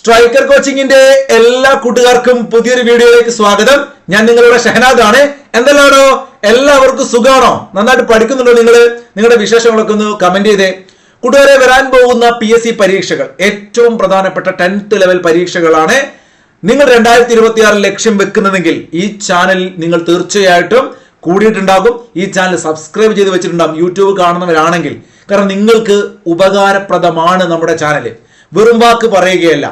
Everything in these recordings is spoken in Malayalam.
സ്ട്രൈക്കർ കോച്ചിങ്ങിന്റെ എല്ലാ കൂട്ടുകാർക്കും പുതിയൊരു വീഡിയോയിലേക്ക് സ്വാഗതം. ഞാൻ നിങ്ങളുടെ ഷഹനാദ് ആണ് എന്തെല്ലാടോ എല്ലാവർക്കും സുഖമാണോ? നന്നായിട്ട് പഠിക്കുന്നുണ്ടോ നിങ്ങൾ നിങ്ങളുടെ വിശേഷങ്ങളൊക്കെ ഒന്ന് കമന്റ് ചെയ്തേ. കൂട്ടുകാരെ വരാൻ പോകുന്ന പി എസ് സി പരീക്ഷകൾ ഏറ്റവും പ്രധാനപ്പെട്ട ടെൻത്ത് ലെവൽ പരീക്ഷകളാണ്. നിങ്ങൾ രണ്ടായിരത്തി ഇരുപത്തി ലക്ഷ്യം വെക്കുന്നതെങ്കിൽ ഈ ചാനൽ നിങ്ങൾ തീർച്ചയായിട്ടും കൂടിയിട്ടുണ്ടാകും. ഈ ചാനൽ സബ്സ്ക്രൈബ് ചെയ്ത് വെച്ചിട്ടുണ്ടാകും. യൂട്യൂബ് കാണുന്നവരാണെങ്കിൽ. കാരണം നിങ്ങൾക്ക് ഉപകാരപ്രദമാണ് നമ്മുടെ ചാനൽ വെറും വാക്ക് പറയുകയല്ല.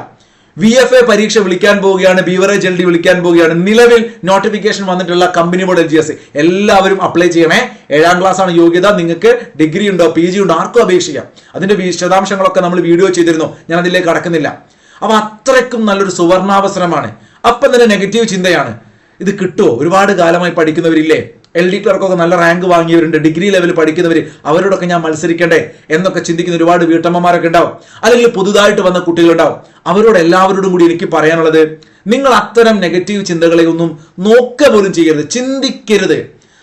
വി എഫ് എ പരീക്ഷ വിളിക്കാൻ പോവുകയാണ് ബീവറേജ് എൽ ഡി വിളിക്കാൻ പോവുകയാണ്. നിലവിൽ നോട്ടിഫിക്കേഷൻ വന്നിട്ടുള്ള company board L G S എല്ലാവരും അപ്ലൈ ചെയ്യണേ. ഏഴാം ക്ലാസ് ആണ് യോഗ്യത. നിങ്ങൾക്ക് ഡിഗ്രി ഉണ്ടോ പി ജി ഉണ്ടോ ആർക്കും അപേക്ഷിക്കാം. അതിന്റെ വിശദാംശങ്ങളൊക്കെ നമ്മൾ വീഡിയോ ചെയ്തിരുന്നു. ഞാൻ അതിലേക്ക് കടക്കുന്നില്ല. അപ്പൊ അത്രയ്ക്കും നല്ലൊരു സുവർണാവസരമാണ്. അപ്പം തന്നെ നെഗറ്റീവ് ചിന്തയാണ്. ഇത് കിട്ടുമോ ഒരുപാട് കാലമായി പഠിക്കുന്നവരില്ലേ? എൽ ഡി ക്ലർക്കൊക്കെ നല്ല റാങ്ക് വാങ്ങിയവരുണ്ട്. ഡിഗ്രി ലെവൽ പഠിക്കുന്നവർ അവരോടൊക്കെ ഞാൻ മത്സരിക്കണ്ടേ എന്നൊക്കെ ചിന്തിക്കുന്ന ഒരുപാട് വീട്ടമ്മമാരൊക്കെ ഉണ്ടാവും. അല്ലെങ്കിൽ പുതുതായിട്ട് വന്ന കുട്ടികളുണ്ടാവും. അവരോട് എല്ലാവരോടും കൂടി എനിക്ക് പറയാനുള്ളത് നിങ്ങൾ അത്തരം നെഗറ്റീവ് ചിന്തകളെ ഒന്നും നോക്ക പോലും ചെയ്യരുത്. ചിന്തിക്കരുത്.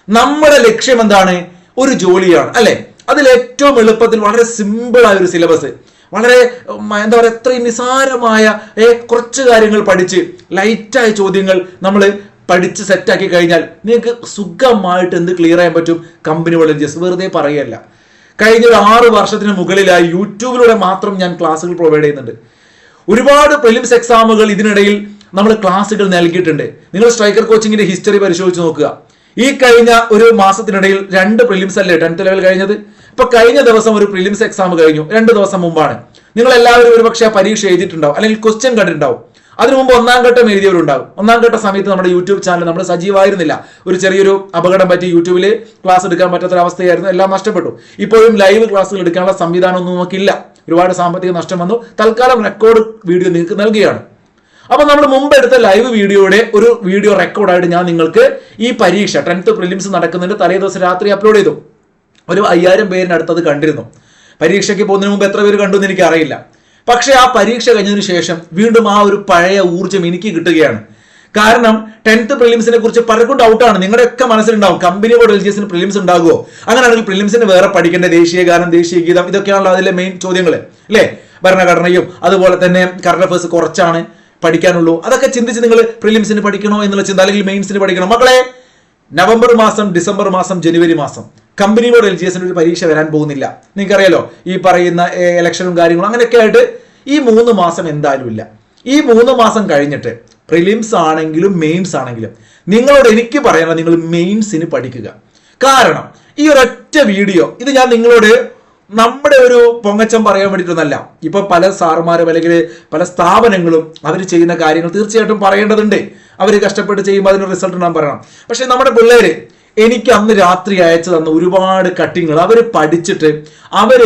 നമ്മുടെ ലക്ഷ്യം എന്താണ്? ഒരു ജോലിയാണ് അല്ലെ? അതിൽ ഏറ്റവും എളുപ്പത്തിൽ വളരെ സിമ്പിൾ ആയ ഒരു സിലബസ് വളരെ എന്താ പറയുക എത്രയും നിസാരമായ കുറച്ച് കാര്യങ്ങൾ പഠിച്ച് ലൈറ്റായ ചോദ്യങ്ങൾ നമ്മൾ പഠിച്ച് സെറ്റാക്കി കഴിഞ്ഞാൽ നിങ്ങൾക്ക് സുഖമായിട്ട് എന്ത് ക്ലിയർ ചെയ്യാൻ പറ്റും? കമ്പനി വളരെ വെറുതെ പറയല്ല കഴിഞ്ഞ ഒരു ആറ് വർഷത്തിന് മുകളിലായി യൂട്യൂബിലൂടെ മാത്രം ഞാൻ ക്ലാസ്സുകൾ പ്രൊവൈഡ് ചെയ്യുന്നുണ്ട്. ഒരുപാട് പ്രിലിംസ് എക്സാമുകൾ ഇതിനിടയിൽ നമ്മൾ ക്ലാസ്സുകൾ നൽകിയിട്ടുണ്ട്. നിങ്ങൾ സ്ട്രൈക്കർ കോച്ചിങ്ങിന്റെ ഹിസ്റ്ററി പരിശോധിച്ച് നോക്കുക. ഈ കഴിഞ്ഞ ഒരു മാസത്തിനിടയിൽ രണ്ട് പ്രിലിംസ് അല്ലേ ടെൻത്ത് ലെവൽ കഴിഞ്ഞത്? ഇപ്പൊ കഴിഞ്ഞ ദിവസം ഒരു പ്രിലിംസ് എക്സാം കഴിഞ്ഞു. രണ്ട് ദിവസം മുമ്പാണ്. നിങ്ങൾ എല്ലാവരും ഒരുപക്ഷെ ആ പരീക്ഷ എഴുതിയിട്ടുണ്ടാവും. അല്ലെങ്കിൽ ക്വസ്റ്റ്യൻ കണ്ടിട്ടുണ്ടാവും. അതിനു മുമ്പ് ഒന്നാം ഘട്ടം എഴുതിയവരുണ്ടാകും. ഒന്നാം ഘട്ട സമയത്ത് നമ്മുടെ യൂട്യൂബ് ചാനൽ നമ്മൾ സജീവമായിരുന്നില്ല. ഒരു ചെറിയൊരു അപകടം പറ്റി യൂട്യൂബിൽ ക്ലാസ് എടുക്കാൻ പറ്റാത്തൊരവസ്ഥയായിരുന്നു എല്ലാം നഷ്ടപ്പെട്ടു. ഇപ്പോഴും ലൈവ് ക്ലാസ്സുകൾ എടുക്കാനുള്ള സംവിധാനമൊന്നും നമുക്കില്ല. ഒരുപാട് സാമ്പത്തിക നഷ്ടം വന്നു. തൽക്കാലം റെക്കോർഡ് വീഡിയോ നിങ്ങൾക്ക് നൽകുകയാണ്. അപ്പൊ നമ്മൾ മുമ്പ് എടുത്ത ലൈവ് വീഡിയോയുടെ ഒരു വീഡിയോ റെക്കോർഡായിട്ട് ഞാൻ നിങ്ങൾക്ക് ഈ പരീക്ഷ ടെൻത്ത് പ്രിലിംസ് നടക്കുന്നതിന്റെ തലേ ദിവസം രാത്രി അപ്ലോഡ് ചെയ്തു. ഒരു അയ്യായിരം പേരിന് അടുത്തത് കണ്ടിരുന്നു. പരീക്ഷയ്ക്ക് പോകുന്നതിന് മുമ്പ് എത്ര പേര് കണ്ടു എന്ന് എനിക്ക് അറിയില്ല പക്ഷെ ആ പരീക്ഷ കഴിഞ്ഞതിന് ശേഷം വീണ്ടും ആ ഒരു പഴയ ഊർജം എനിക്ക് കിട്ടുകയാണ്. കാരണം ടെൻത്ത് പ്രിലിംസിനെ കുറിച്ച് പലർക്കും ഡൗട്ടാണ് നിങ്ങളുടെയൊക്കെ മനസ്സിലുണ്ടാവും. കമ്പനി ബോർഡ് എൽ ജി എസിന് പ്രിലിംസ് ഉണ്ടാകുമോ അങ്ങനെയാണെങ്കിൽ പ്രിലിംസിന് വേറെ പഠിക്കേണ്ട ദേശീയ ഗാനം ദേശീയ ഗീതം ഇതൊക്കെയാണല്ലോ അതിലെ മെയിൻ ചോദ്യങ്ങൾ അല്ലേ? ഭരണഘടനയും അതുപോലെ തന്നെ കറണ്ട് അഫേഴ്സ് കുറച്ചാണ് പഠിക്കാനുള്ളൂ. അതൊക്കെ ചിന്തിച്ച് നിങ്ങൾ പ്രിലിംസിന് പഠിക്കണോ എന്നുള്ള ചിന്ത അല്ലെങ്കിൽ മെയിൻസിന് പഠിക്കണോ? മക്കളെ നവംബർ മാസം ഡിസംബർ മാസം ജനുവരി മാസം. കമ്പനി ബോർഡ് എൽ ജി എസിന് ഒരു പരീക്ഷ വരാൻ പോകുന്നില്ല. നിങ്ങൾക്കറിയാലോ ഈ പറയുന്ന ഇലക്ഷനും കാര്യങ്ങളും അങ്ങനെയൊക്കെ ആയിട്ട് ഈ മൂന്ന് മാസം എന്തായാലും ഇല്ല. ഈ മൂന്ന് മാസം കഴിഞ്ഞിട്ട് പ്രിലിംസ് ആണെങ്കിലും മെയിൻസ് ആണെങ്കിലും നിങ്ങളോട് എനിക്ക് പറയാനുള്ളത് നിങ്ങൾ മെയിൻസിന് പഠിക്കുക. കാരണം ഈ ഒരൊറ്റ വീഡിയോ ഇത് ഞാൻ നിങ്ങളോട് നമ്മുടെ ഒരു പൊങ്ങച്ചം പറയാൻ വേണ്ടിയിട്ടൊന്നല്ല. ഇപ്പൊ പല സാറുമാരും അല്ലെങ്കിൽ പല സ്ഥാപനങ്ങളും അവർ ചെയ്യുന്ന കാര്യങ്ങൾ തീർച്ചയായിട്ടും പറയേണ്ടതുണ്ട്. അവർ കഷ്ടപ്പെട്ട് ചെയ്യുമ്പോൾ അതിന് റിസൾട്ട് ഉണ്ടാകാൻ പറയണം. പക്ഷെ നമ്മുടെ പിള്ളേര് എനിക്ക് അന്ന് രാത്രി അയച്ചു തന്ന ഒരുപാട് കട്ടിങ്ങൾ അവർ പഠിച്ചിട്ട് അവർ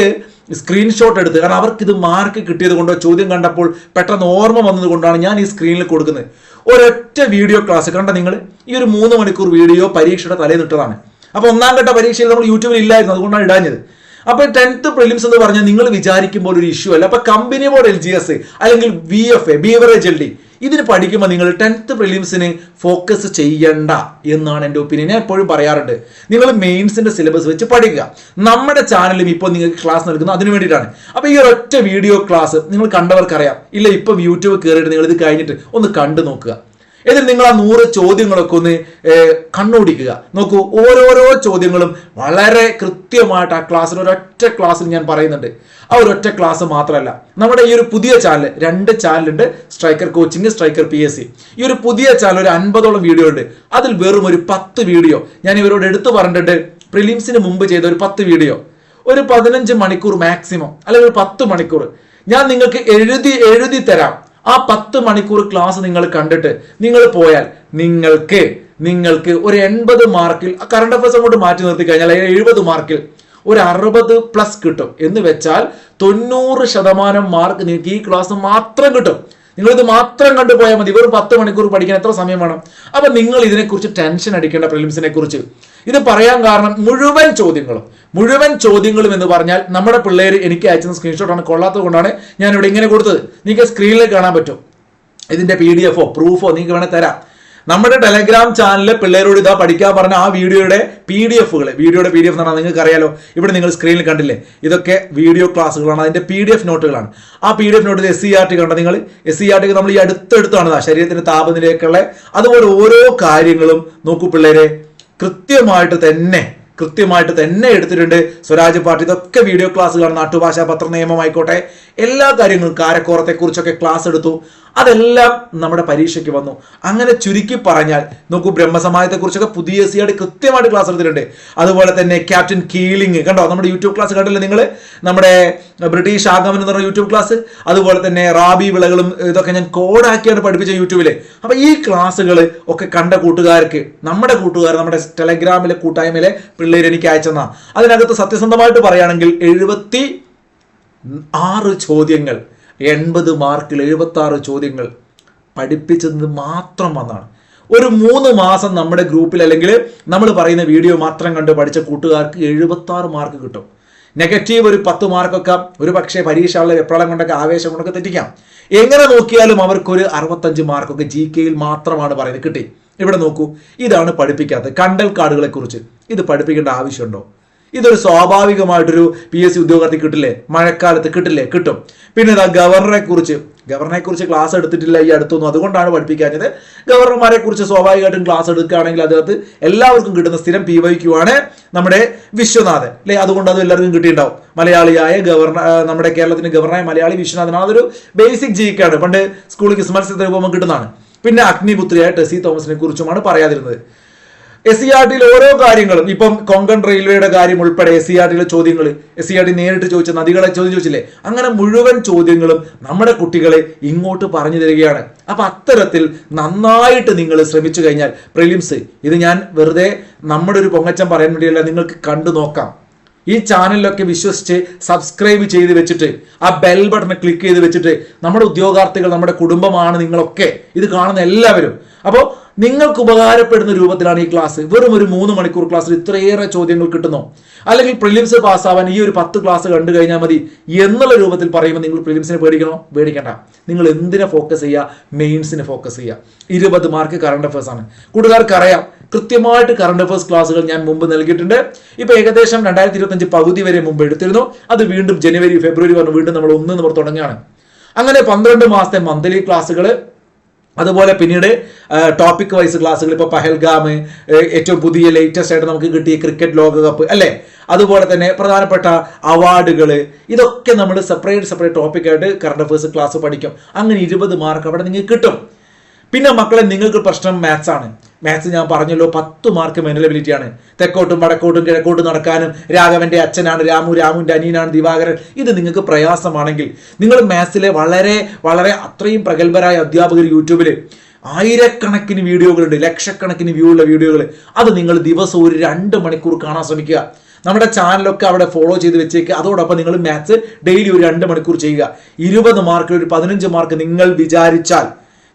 സ്ക്രീൻഷോട്ട് എടുത്ത് കാരണം അവർക്ക് ഇത് മാർക്ക് കിട്ടിയത് കൊണ്ടോ ചോദ്യം കണ്ടപ്പോൾ പെട്ടെന്ന് ഓർമ്മ വന്നത് കൊണ്ടാണ് ഞാൻ ഈ സ്ക്രീനിൽ കൊടുക്കുന്നത്. ഒരൊറ്റ വീഡിയോ ക്ലാസ് കണ്ട നിങ്ങൾ ഈ ഒരു മൂന്ന് മണിക്കൂർ വീഡിയോ പരീക്ഷയുടെ തലേ നിട്ടതാണ്. അപ്പൊ ഒന്നാം ഘട്ട പരീക്ഷയിൽ നമ്മൾ യൂട്യൂബിൽ ഇല്ലായിരുന്നു അതുകൊണ്ടാണ് ഇടാഞ്ഞത്. അപ്പൊ ടെൻത്ത് പ്രിലിംസ് എന്ന് പറഞ്ഞാൽ നിങ്ങൾ വിചാരിക്കുമ്പോൾ ഒരു ഇഷ്യൂ അല്ല. അപ്പൊ company board L G S അല്ലെങ്കിൽ B F A beverage L D ഇതിന് പഠിക്കുമ്പോൾ നിങ്ങൾ ടെൻത്ത് പ്രിലിംസിന് ഫോക്കസ് ചെയ്യണ്ട എന്നാണ് എന്റെ ഒപ്പീനിയൻ ഞാൻ എപ്പോഴും പറയാറുണ്ട്. നിങ്ങൾ മെയിൻസിന്റെ സിലബസ് വെച്ച് പഠിക്കുക. നമ്മുടെ ചാനലും ഇപ്പോൾ നിങ്ങൾക്ക് ക്ലാസ് നൽകുന്നത് അതിന് വേണ്ടിയിട്ടാണ്. അപ്പൊ ഈ ഒരൊറ്റ വീഡിയോ ക്ലാസ് നിങ്ങൾ കണ്ടവർക്കറിയാം. ഇല്ല ഇപ്പം യൂട്യൂബ് കയറിയിട്ട് നിങ്ങൾ ഇത് കഴിഞ്ഞിട്ട് ഒന്ന് കണ്ടു നോക്കുക. എന്നിട്ട് നിങ്ങൾ ആ നൂറ് ചോദ്യങ്ങളൊക്കെ ഒന്ന് കണ്ണോടിക്കുക. നോക്കൂ ഓരോരോ ചോദ്യങ്ങളും വളരെ കൃത്യമായിട്ട് ആ ക്ലാസ്സിൽ ഒരൊറ്റ ക്ലാസ്സിൽ ഞാൻ പറയുന്നുണ്ട്. ആ ഒരൊറ്റ ക്ലാസ് മാത്രമല്ല. നമ്മുടെ ഈ ഒരു പുതിയ ചാനൽ രണ്ട് ചാനലുണ്ട് striker coaching striker P S C ഈ ഒരു പുതിയ ചാനൽ ഒരു അൻപതോളം വീഡിയോ ഉണ്ട്. അതിൽ വെറും ഒരു പത്ത് വീഡിയോ ഞാൻ ഇവരോട് എടുത്തു പറഞ്ഞിട്ടുണ്ട്. പ്രിലിംസിന് മുമ്പ് ചെയ്ത ഒരു പത്ത് വീഡിയോ ഒരു പതിനഞ്ച് മണിക്കൂർ മാക്സിമം അല്ലെങ്കിൽ ഒരു പത്ത് മണിക്കൂർ. ഞാൻ നിങ്ങൾക്ക് എഴുതി എഴുതി തരാം. ആ പത്ത് മണിക്കൂർ ക്ലാസ് നിങ്ങൾ കണ്ടിട്ട് നിങ്ങൾ പോയാൽ നിങ്ങൾക്ക് നിങ്ങൾക്ക് ഒരു എൺപത് മാർക്കിൽ കറണ്ട് അഫയേഴ്സ് അങ്ങോട്ട് മാറ്റി നിർത്തി കഴിഞ്ഞാൽ എഴുപത് മാർക്കിൽ ഒരു അറുപത് പ്ലസ് കിട്ടും. എന്ന് വെച്ചാൽ തൊണ്ണൂറ് ശതമാനം മാർക്ക് നിങ്ങൾക്ക് ഈ ക്ലാസ് മാത്രം കിട്ടും. നിങ്ങൾ ഇത് മാത്രം കണ്ടു പോയാൽ മതി. വെറും പത്ത് മണിക്കൂർ പഠിക്കാൻ എത്ര സമയം വേണം? അപ്പൊ നിങ്ങൾ ഇതിനെക്കുറിച്ച് ടെൻഷൻ അടിക്കേണ്ട പ്രിലിംസിനെ കുറിച്ച്. ഇത് പറയാൻ കാരണം മുഴുവൻ ചോദ്യങ്ങളും. മുഴുവൻ ചോദ്യങ്ങളും എന്ന് പറഞ്ഞാൽ നമ്മുടെ പിള്ളേർ എനിക്ക് അയച്ചുന്ന സ്ക്രീൻഷോട്ടാണ് കൊള്ളാത്തത് കൊണ്ടാണ് ഞാൻ ഇവിടെ ഇങ്ങനെ കൊടുത്തത്. നിങ്ങൾക്ക് സ്ക്രീനിൽ കാണാൻ പറ്റും. ഇതിന്റെ പി ഡി എഫോ പ്രൂഫോ നിങ്ങൾക്ക് വേണേൽ തരാം. നമ്മുടെ ടെലഗ്രാം ചാനലിലെ പിള്ളേരോട് ഇതാ പഠിക്കാൻ പറഞ്ഞ ആ വീഡിയോയുടെ പി ഡി എഫുകൾ വീഡിയോയുടെ പി ഡി എഫ് എന്ന് പറഞ്ഞാൽ നിങ്ങൾക്ക് അറിയാലോ ഇവിടെ നിങ്ങൾ സ്ക്രീനിൽ കണ്ടില്ലേ? ഇതൊക്കെ വീഡിയോ ക്ലാസ്സുകളാണ് അതിന്റെ പി ഡി എഫ് നോട്ടുകളാണ് ആ പി ഡി എഫ് നോട്ടിൽ എസ് സി ആർ ടി കണ്ട നിങ്ങൾ? എസ് സി ആർ ടി നമ്മൾ ഈ അടുത്തടുത്താണ് ശരീരത്തിന്റെ താപനിലയൊക്കെയുള്ള അതുപോലെ ഓരോ കാര്യങ്ങളും നോക്കൂ പിള്ളേരെ. കൃത്യമായിട്ട് തന്നെ കൃത്യമായിട്ട് തന്നെ എടുത്തിട്ടുണ്ട്. സ്വരാജ് പാർട്ടി ഇതൊക്കെ വീഡിയോ ക്ലാസ്സുകളാണ് നാട്ടുഭാഷാ പത്ര നിയമമായിക്കോട്ടെ എല്ലാ കാര്യങ്ങളും കാരക്കോറത്തെ കുറിച്ചൊക്കെ ക്ലാസ് എടുത്തു. അതെല്ലാം നമ്മുടെ പരീക്ഷയ്ക്ക് വന്നു. അങ്ങനെ ചുരുക്കി പറഞ്ഞാൽ നോക്കൂ ബ്രഹ്മസമാജത്തെ കുറിച്ചൊക്കെ പുതിയ സി ആയിട്ട് കൃത്യമായിട്ട് ക്ലാസ് എടുത്തിട്ടുണ്ട്. അതുപോലെ തന്നെ ക്യാപ്റ്റൻ കീലിംഗ് കണ്ടോ? നമ്മുടെ യൂട്യൂബ് ക്ലാസ് കണ്ടില്ലേ നിങ്ങൾ നമ്മുടെ ബ്രിട്ടീഷ് ആഗമനം എന്ന് പറഞ്ഞ യൂട്യൂബ് ക്ലാസ്. അതുപോലെ തന്നെ റാബി വിളകളും ഇതൊക്കെ ഞാൻ കോഡാക്കിയാണ് പഠിപ്പിച്ച യൂട്യൂബിൽ അപ്പൊ ഈ ക്ലാസ്സുകൾ ഒക്കെ കണ്ട കൂട്ടുകാർക്ക് നമ്മുടെ കൂട്ടുകാർ നമ്മുടെ ടെലഗ്രാമിലെ കൂട്ടായ്മയിലെ പിള്ളേർ എനിക്ക് അയച്ചെന്നാ അതിനകത്ത് സത്യസന്ധമായിട്ട് പറയുകയാണെങ്കിൽ എഴുപത്തി ആറ് ചോദ്യങ്ങൾ എൺപത് മാർക്കിൽ എഴുപത്തി ആറ് ചോദ്യങ്ങൾ പഠിപ്പിച്ചത് മാത്രം വന്നാണ്. ഒരു മൂന്ന് മാസം നമ്മുടെ ഗ്രൂപ്പിൽ അല്ലെങ്കിൽ നമ്മൾ പറയുന്ന വീഡിയോ മാത്രം കണ്ട് പഠിച്ച കൂട്ടുകാർക്ക് എഴുപത്തി ആറ് മാർക്ക് കിട്ടും. നെഗറ്റീവ് ഒരു പത്ത് മാർക്കൊക്കെ ഒരു പക്ഷേ പരീക്ഷയുള്ള വെപ്രാളം കൊണ്ടൊക്കെ ആവേശം കൊണ്ടൊക്കെ തെറ്റിക്കാം. എങ്ങനെ നോക്കിയാലും അവർക്കൊരു അറുപത്തഞ്ച് മാർക്കൊക്കെ ജി കെയിൽ മാത്രമാണ് പറയുന്നത്. കിട്ടി. ഇവിടെ നോക്കൂ ഇതാണ് പഠിപ്പിക്കാത്തത്. കണ്ടൽ കാർഡുകളെ കുറിച്ച് ഇത് പഠിപ്പിക്കേണ്ട ആവശ്യമുണ്ടോ? ഇതൊരു സ്വാഭാവികമായിട്ടൊരു പി എസ് സി ഉദ്യോഗാർത്ഥി കിട്ടില്ലേ? മഴക്കാലത്ത് കിട്ടില്ലേ? കിട്ടും. പിന്നെ ഇതാ ഗവർണറെ കുറിച്ച് ഗവർണറെ കുറിച്ച് ക്ലാസ് എടുത്തിട്ടില്ല ഈ അടുത്തൊന്നും. അതുകൊണ്ടാണ് പഠിപ്പിക്കാഞ്ഞത്. ഗവർണർമാരെ കുറിച്ച് സ്വാഭാവികമായിട്ടും ക്ലാസ് എടുക്കുകയാണെങ്കിൽ അതിനകത്ത് എല്ലാവർക്കും കിട്ടുന്ന സ്ഥിരം പി വൈ ക്യു ആണ് നമ്മുടെ വിശ്വനാഥൻ. അല്ലെ? അതുകൊണ്ട് അത് എല്ലാവർക്കും കിട്ടിയിട്ടുണ്ടാവും. മലയാളിയായ ഗവർണർ നമ്മുടെ കേരളത്തിന്റെ ഗവർണറായ മലയാളി വിശ്വനാഥനാണ്. അതൊരു ബേസിക് ജി ആണ്. പണ്ട് സ്കൂളിൽ ക്രിസ്മസ് പോകുമ്പോൾ കിട്ടുന്നതാണ്. പിന്നെ അഗ്നിപുത്രിയായ ടെസി തോമസിനെ കുറിച്ചുമാണ് പറയാതിരുന്നത്. എസ് സി ആർ ടിയിൽ ഓരോ കാര്യങ്ങളും ഇപ്പം കൊങ്കൺ റെയിൽവേയുടെ കാര്യം ഉൾപ്പെടെ എസ് സി ആർ ടിയിലെ ചോദ്യങ്ങൾ എസ് സി ആർ ടി നേരിട്ട് ചോദിച്ച നദികളെ ചോദ്യം ചോദിച്ചില്ലേ? അങ്ങനെ മുഴുവൻ ചോദ്യങ്ങളും നമ്മുടെ കുട്ടികളെ ഇങ്ങോട്ട് പറഞ്ഞു തരികയാണ്. അപ്പൊ അത്തരത്തിൽ നന്നായിട്ട് നിങ്ങൾ ശ്രമിച്ചു കഴിഞ്ഞാൽ പ്രിലിംസ് ഇത് ഞാൻ വെറുതെ നമ്മുടെ ഒരു പൊങ്ങച്ചം പറയാൻ വേണ്ടിയല്ല നിങ്ങൾക്ക് കണ്ടു നോക്കാം. ഈ ചാനലിലൊക്കെ വിശ്വസിച്ച് സബ്സ്ക്രൈബ് ചെയ്ത് വെച്ചിട്ട് ആ ബെൽ ബട്ടൺ ക്ലിക്ക് ചെയ്ത് വെച്ചിട്ട് നമ്മുടെ ഉദ്യോഗാർത്ഥികൾ നമ്മുടെ കുടുംബമാണ് നിങ്ങളൊക്കെ. ഇത് കാണുന്ന എല്ലാവരും. അപ്പോൾ നിങ്ങൾക്ക് ഉപകാരപ്പെടുന്ന രൂപത്തിലാണ് ഈ ക്ലാസ് വെറും ഒരു മൂന്ന് മണിക്കൂർ ക്ലാസ്സിൽ ഇത്രയേറെ ചോദ്യങ്ങൾ കിട്ടുന്നു. അല്ലെങ്കിൽ പ്രിലിംസ് പാസ്സാവാൻ ഈ ഒരു പത്ത് ക്ലാസ് കണ്ടു കഴിഞ്ഞാൽ മതി. എന്നുള്ള രൂപത്തിൽ പറയുമ്പോൾ നിങ്ങൾ പ്രിലിംസിനെ പേടിക്കണോ? പേടിക്കണ്ട. നിങ്ങൾ എന്തിനെ ഫോക്കസ് ചെയ്യുക? മെയിൻസിനെ ഫോക്കസ് ചെയ്യുക. ഇരുപത് മാർക്ക് കറണ്ട് അഫയേഴ്സ് ആണ്. കൂട്ടുകാർക്ക് അറിയാം കൃത്യമായിട്ട് കറണ്ട് അഫയേഴ്സ് ക്ലാസ്സുകൾ ഞാൻ മുമ്പ് നൽകിയിട്ടുണ്ട്. ഇപ്പൊ ഏകദേശം രണ്ടായിരത്തി ഇരുപത്തഞ്ച് പകുതി വരെ മുമ്പ് എടുത്തിരുന്നു. അത് വീണ്ടും ജനുവരി ഫെബ്രുവരി പറഞ്ഞു വീണ്ടും നമ്മൾ ഒന്ന് നമ്മൾ തുടങ്ങുകയാണ്. അങ്ങനെ പന്ത്രണ്ട് മാസത്തെ മന്ത്ലി ക്ലാസ്സുകൾ അതുപോലെ പിന്നീട് ടോപ്പിക് വൈസ് ക്ലാസ്സുകൾ ഇപ്പോൾ പഹൽഗാം ഏറ്റവും പുതിയ ലേറ്റസ്റ്റ് ആയിട്ട് നമുക്ക് കിട്ടിയ ക്രിക്കറ്റ് ലോകകപ്പ് അല്ലേ? അതുപോലെ തന്നെ പ്രധാനപ്പെട്ട അവാർഡുകൾ ഇതൊക്കെ നമ്മൾ സെപ്പറേറ്റ് സെപ്പറേറ്റ് ടോപ്പിക്കായിട്ട് കറണ്ട് അഫയേഴ്സ് ക്ലാസ് പഠിക്കും. അങ്ങനെ ഇരുപത് മാർക്ക് അവിടെ നിങ്ങൾക്ക് കിട്ടും. പിന്നെ മക്കളെ നിങ്ങൾക്ക് പ്രശ്നം മാത്സ് ആണ്. മാത്സ് ഞാൻ പറഞ്ഞല്ലോ പത്ത് മാർക്ക് മെന്റൽ എബിലിറ്റി ആണ്. തെക്കോട്ടും വടക്കോട്ടും കിഴക്കോട്ടും നടക്കാനും രാഘവന്റെ അച്ഛനാണ് രാമു രാമുവിന്റെ അനിയനാണ് ദിവാകരൻ. ഇത് നിങ്ങൾക്ക് പ്രയാസമാണെങ്കിൽ നിങ്ങൾ മാത്സിലെ വളരെ വളരെ അത്രയും പ്രഗത്ഭരായ അധ്യാപകർ യൂട്യൂബിൽ ആയിരക്കണക്കിന് വീഡിയോകളുണ്ട് ലക്ഷക്കണക്കിന് വ്യൂ ഉള്ള വീഡിയോകൾ അത് നിങ്ങൾ ദിവസം ഒരു രണ്ട് മണിക്കൂർ കാണാൻ ശ്രമിക്കുക. നമ്മുടെ ചാനലൊക്കെ അവിടെ ഫോളോ ചെയ്ത് വെച്ചേക്കുക അതോടൊപ്പം നിങ്ങൾ മാത്സ് ഡെയിലി ഒരു രണ്ട് മണിക്കൂർ ചെയ്യുക. ഇരുപത് മാർക്ക് ഒരു പതിനഞ്ച് മാർക്ക് നിങ്ങൾ വിചാരിച്ചാൽ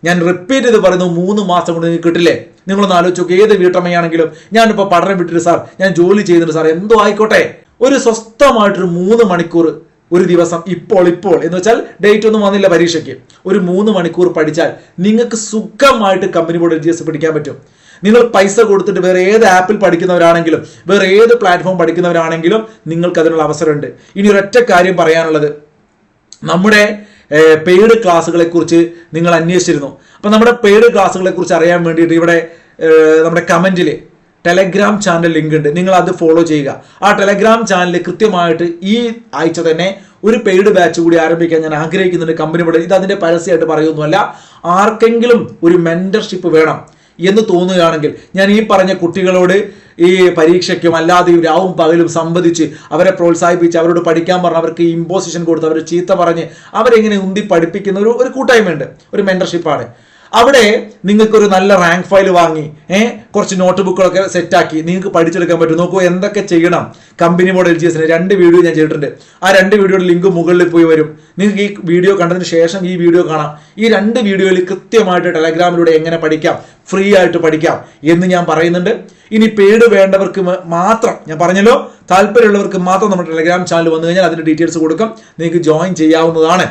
ഞാൻ റിപ്പീറ്റ് ചെയ്ത് പറയുന്നു മൂന്ന് മാസം കൊണ്ട് നിങ്ങൾക്ക് കിട്ടില്ലേ? നിങ്ങളൊന്ന് ആലോചിച്ച് നോക്കി ഏത് വീട്ടമ്മയാണെങ്കിലും ഞാനിപ്പോൾ പഠനം വിട്ടിട്ട് സാർ ഞാൻ ജോലി ചെയ്യുന്നുണ്ട് സാർ എന്തോ ആയിക്കോട്ടെ. ഒരു സ്വസ്ഥമായിട്ടൊരു മൂന്ന് മണിക്കൂർ ഒരു ദിവസം ഇപ്പോൾ ഇപ്പോൾ. എന്ന് വെച്ചാൽ ഡേറ്റ് ഒന്നും വന്നില്ല പരീക്ഷയ്ക്ക്. ഒരു മൂന്ന് മണിക്കൂർ പഠിച്ചാൽ നിങ്ങൾക്ക് സുഖമായിട്ട് കമ്പനി ബോർഡ് എൽ പഠിക്കാൻ പറ്റും. നിങ്ങൾ പൈസ കൊടുത്തിട്ട് വേറെ ഏത് ആപ്പിൽ പഠിക്കുന്നവരാണെങ്കിലും വേറെ ഏത് പ്ലാറ്റ്ഫോം പഠിക്കുന്നവരാണെങ്കിലും നിങ്ങൾക്ക് അതിനുള്ള അവസരമുണ്ട്. ഇനി ഒരൊറ്റ കാര്യം പറയാനുള്ളത്. നമ്മുടെ പെയ്ഡ് ക്ലാസ്സുകളെ കുറിച്ച് നിങ്ങൾ അന്വേഷിച്ചിരുന്നു. അപ്പൊ നമ്മുടെ പെയ്ഡ് ക്ലാസ്സുകളെ കുറിച്ച് അറിയാൻ വേണ്ടിയിട്ട് ഇവിടെ നമ്മുടെ കമന്റിൽ ടെലഗ്രാം ചാനൽ ലിങ്ക് ഉണ്ട്. നിങ്ങൾ അത് ഫോളോ ചെയ്യുക. ആ ടെലഗ്രാം ചാനൽ കൃത്യമായിട്ട് ഈ ആഴ്ച തന്നെ ഒരു പെയ്ഡ് ബാച്ച് കൂടി ആരംഭിക്കാൻ ഞാൻ ആഗ്രഹിക്കുന്നുണ്ട് കമ്പനി ഇത് അതിന്റെ പരസ്യമായിട്ട് പറയുന്നതല്ല ആർക്കെങ്കിലും ഒരു മെന്റർഷിപ്പ് വേണം. എന്ന് തോന്നുകയാണെങ്കിൽ ഞാൻ ഈ പറഞ്ഞ കുട്ടികളോട് ഈ പരീക്ഷയ്ക്കും അല്ലാതെയും രാവും പകലും സംബന്ധിച്ച് അവരെ പ്രോത്സാഹിപ്പിച്ച് അവരോട് പഠിക്കാൻ പറഞ്ഞ് അവർക്ക് ഇമ്പോസിഷൻ കൊടുത്ത് അവരെ ചീത്ത പറഞ്ഞ് അവരെങ്ങനെ ഉന്തി പഠിപ്പിക്കുന്ന ഒരു ഒരു കൂട്ടായ്മയുണ്ട്. ഒരു മെന്റർഷിപ്പാണ് അവിടെ നിങ്ങൾക്കൊരു നല്ല റാങ്ക് ഫയൽ വാങ്ങി ഏഹ് കുറച്ച് നോട്ട് ബുക്കുകളൊക്കെ സെറ്റാക്കി നിങ്ങൾക്ക് പഠിച്ചെടുക്കാൻ പറ്റും. നോക്കൂ എന്തൊക്കെ ചെയ്യണം. കമ്പനി മോഡൽ ജി എസിന് രണ്ട് വീഡിയോ ഞാൻ ചെയ്തിട്ടുണ്ട്. ആ രണ്ട് വീഡിയോയുടെ ലിങ്ക് മുകളിൽ പോയി വരും. നിങ്ങൾക്ക് ഈ വീഡിയോ കണ്ടതിന് ശേഷം ഈ വീഡിയോ കാണാം. ഈ രണ്ട് വീഡിയോയിൽ കൃത്യമായിട്ട് ടെലഗ്രാമിലൂടെ എങ്ങനെ പഠിക്കാം ഫ്രീ ആയിട്ട് പഠിക്കാം എന്ന് ഞാൻ പറയുന്നുണ്ട്. ഇനി പേട് വേണ്ടവർക്ക് മാത്രം ഞാൻ പറഞ്ഞല്ലോ താല്പര്യമുള്ളവർക്ക് മാത്രം നമ്മുടെ ടെലഗ്രാം ചാനൽ വന്നു കഴിഞ്ഞാൽ അതിന്റെ ഡീറ്റെയിൽസ് കൊടുക്കും. നിങ്ങൾക്ക് ജോയിൻ ചെയ്യാവുന്നതാണ്.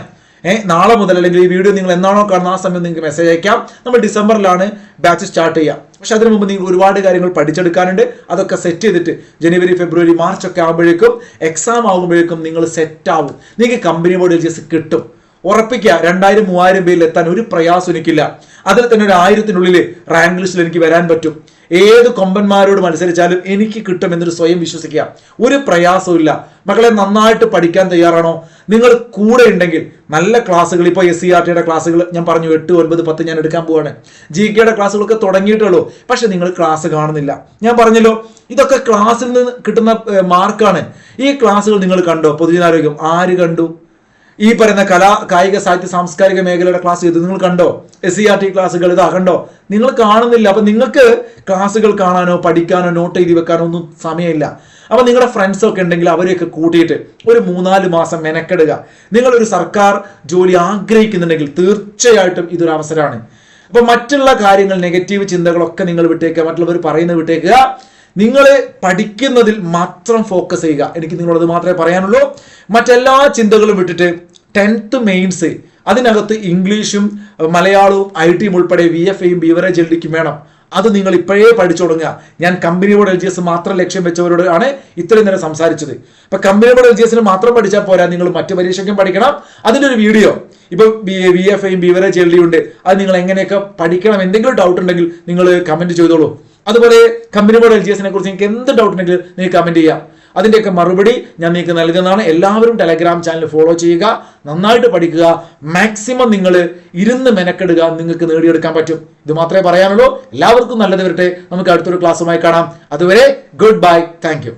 നാളെ മുതൽ അല്ലെങ്കിൽ ഈ വീഡിയോ നിങ്ങൾ എന്നാണോ കാണുന്ന ആ സമയം നിങ്ങൾക്ക് മെസ്സേജ് അയക്കാം. നമ്മൾ ഡിസംബറിലാണ് ബാച്ച് സ്റ്റാർട്ട് ചെയ്യാം പക്ഷെ അതിനു മുമ്പ് നിങ്ങൾ ഒരുപാട് കാര്യങ്ങൾ പഠിച്ചെടുക്കാനുണ്ട്. അതൊക്കെ സെറ്റ് ചെയ്തിട്ട് ജനുവരി ഫെബ്രുവരി മാർച്ച് ഒക്കെ ആകുമ്പോഴേക്കും എക്സാം ആകുമ്പോഴേക്കും നിങ്ങൾ സെറ്റ് ആവും. നിങ്ങൾക്ക് കമ്പനി മോഡൽ ജസ് കിട്ടും. ഉറപ്പിക്കുക. രണ്ടായിരം മൂവായിരം പേരിൽ എത്താൻ ഒരു പ്രയാസം എനിക്കില്ല. അതിൽ തന്നെ ഒരു ആയിരത്തിനുള്ളിൽ റാങ്ക് ലിസ്റ്റിൽ എനിക്ക് വരാൻ പറ്റും. ഏത് കൊമ്പന്മാരോട് മത്സരിച്ചാലും എനിക്ക് കിട്ടും എന്നൊരു സ്വയം വിശ്വസിക്കുക. ഒരു പ്രയാസവും ഇല്ല. മക്കളെ നന്നായിട്ട് പഠിക്കാൻ തയ്യാറാണോ? നിങ്ങൾ കൂടെ ഉണ്ടെങ്കിൽ നല്ല ക്ലാസ്സുകൾ ഇപ്പൊ എസ് സി ആർ ടിയുടെ ക്ലാസ്സുകൾ ഞാൻ പറഞ്ഞു എട്ട് ഒൻപത് പത്ത് ഞാൻ എടുക്കാൻ പോവാണ്. ജി കെയുടെ ക്ലാസ്സുകളൊക്കെ തുടങ്ങിയിട്ടുള്ളൂ പക്ഷെ നിങ്ങൾ ക്ലാസ് കാണുന്നില്ല. ഞാൻ പറഞ്ഞല്ലോ ഇതൊക്കെ ക്ലാസ്സിൽ നിന്ന് കിട്ടുന്ന മാർക്കാണ് ഈ ക്ലാസ്സുകൾ നിങ്ങൾ കണ്ടോ? പൊതുജനാരോഗ്യം ആര് കണ്ടു? ഈ പറയുന്ന കലാ കായിക സാഹിത്യ സാംസ്കാരിക മേഖലയുടെ ക്ലാസ് ഇത് നിങ്ങൾ കണ്ടോ? എസ് സി ആർ ടി ക്ലാസ്സുകൾ ഇതാ കണ്ടോ? നിങ്ങൾ കാണുന്നില്ല. അപ്പൊ നിങ്ങൾക്ക് ക്ലാസ്സുകൾ കാണാനോ പഠിക്കാനോ നോട്ട് എഴുതി വെക്കാനോ ഒന്നും സമയമില്ല. അപ്പൊ നിങ്ങളുടെ ഫ്രണ്ട്സ് ഒക്കെ ഉണ്ടെങ്കിൽ അവരെയൊക്കെ കൂട്ടിയിട്ട് ഒരു മൂന്നാൽ മാസം മെനക്കെടുക. നിങ്ങളൊരു സർക്കാർ ജോലി ആഗ്രഹിക്കുന്നുണ്ടെങ്കിൽ തീർച്ചയായിട്ടും ഇതൊരു അവസരമാണ്. അപ്പൊ മറ്റുള്ള കാര്യങ്ങൾ നെഗറ്റീവ് ചിന്തകളൊക്കെ നിങ്ങൾ വിട്ടേക്കുക മറ്റുള്ളവർ പറയുന്നത് വിട്ടേക്കുക. നിങ്ങൾ പഠിക്കുന്നതിൽ മാത്രം ഫോക്കസ് ചെയ്യുക. എനിക്ക് നിങ്ങളത് മാത്രമേ പറയാനുള്ളൂ. മറ്റെല്ലാ ചിന്തകളും വിട്ടിട്ട് ടെൻത്ത് മെയിൻസ് അതിനകത്ത് ഇംഗ്ലീഷും മലയാളവും ഐ ടിയും ഉൾപ്പെടെ വി എഫ് ഐയും ബീവറേജ് എൽ ഡിക്കും വേണം. അത് നിങ്ങൾ ഇപ്പോഴേ പഠിച്ചു തുടങ്ങുക. ഞാൻ കമ്പനിയോട് എൽ ജി എസ് മാത്രം ലക്ഷ്യം വെച്ചവരോട് ആണ് ഇത്രയും നേരം സംസാരിച്ചത്. ഇപ്പൊ കമ്പനി ബോർഡ് എൽ ജി എസിന് മാത്രം പഠിച്ചാൽ പോരാ. നിങ്ങൾ മറ്റു പരീക്ഷയ്ക്കും പഠിക്കണം. അതിന്റെ ഒരു വീഡിയോ. ഇപ്പൊ വി എഫ് ഐയും ബീവറേജ് എൽ ഉണ്ട്. അത് നിങ്ങൾ എങ്ങനെയൊക്കെ പഠിക്കണം എന്തെങ്കിലും ഡൗട്ട് ഉണ്ടെങ്കിൽ നിങ്ങൾ കമന്റ് ചെയ്തോളൂ. അതുപോലെ കമ്പനി ബോർഡ് എൽ ജി എസിനെ കുറിച്ച് നിങ്ങൾക്ക് എന്ത് ഡൗട്ട് ഉണ്ടെങ്കിൽ നിങ്ങൾക്ക് കമന്റ് ചെയ്യാം. അതിന്റെയൊക്കെ മറുപടി ഞാൻ നിങ്ങൾക്ക് നൽകുന്നതാണ്. എല്ലാവരും ടെലഗ്രാം ചാനൽ ഫോളോ ചെയ്യുക. നന്നായിട്ട് പഠിക്കുക. മാക്സിമം നിങ്ങൾ ഇരുന്ന് മെനക്കെടുക. നിങ്ങൾക്ക് നേടിയെടുക്കാൻ പറ്റും. ഇത് മാത്രമേ പറയാനുള്ളൂ. എല്ലാവർക്കും നല്ലത് വരട്ടെ. നമുക്ക് അടുത്തൊരു ക്ലാസ്സുമായി കാണാം. അതുവരെ ഗുഡ് ബൈ താങ്ക്